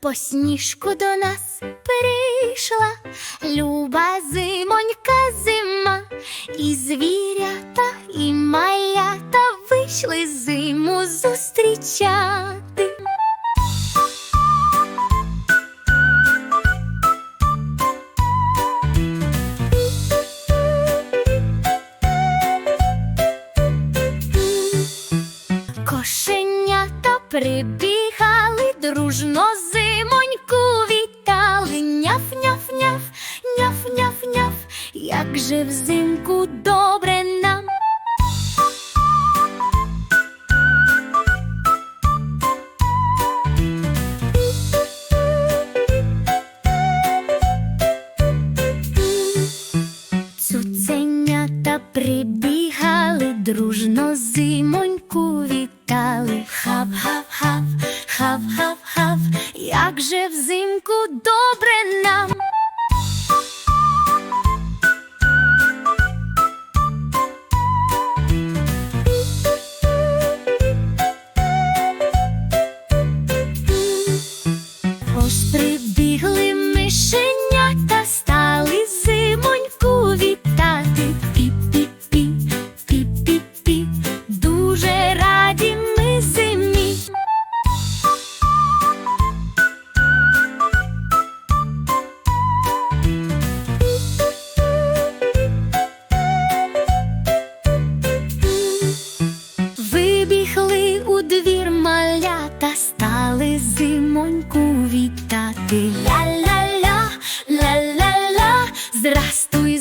по сніжку до нас перейшла люба зимонька зима, і звірята, і малята вийшли зиму зустрічати. Кошенята прибігали, дружно зимоньку як же взимку добре нам. Цуценята прибігали, дружно зимоньку вітали. Хав, хав, як же взимку добре нам. Ось Здравствуй,